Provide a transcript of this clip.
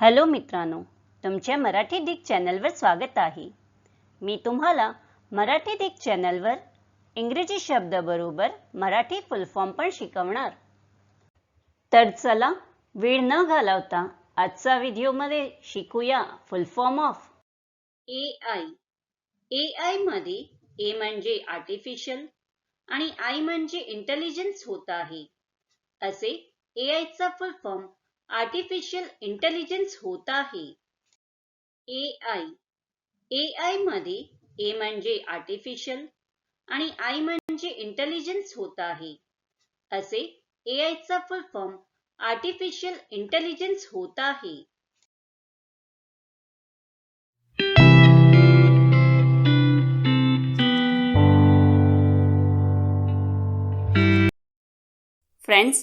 Hello मित्रांनो तुमच्या Marathi Dick चॅनलवर स्वागत आहे. मी तुम्हाला मराठी डिक चॅनलवर इंग्रजी शब्दाबरोबर मराठी फुल फॉर्म पण शिकवणार. तर चला वेळ न घालवता आजचा व्हिडिओमध्ये शिकूया full form of A I A आयमध्ये ए म्हणजे आर्टिफिशियल आणि आय म्हणजे इंटेलिजन्स होत आहे. असे ए आयचा फुल फॉर्म आर्टिफिशियल इंटेलिजन्स होत आहे. ए आय ए आयमध्ये ए म्हणजे आर्टिफिशियल आणि आय म्हणजे इंटेलिजन्स होत आहे. असे ए आयचा फुल फॉर्म आर्टिफिशियल इंटेलिजन्स होत आहे. फ्रेंड्स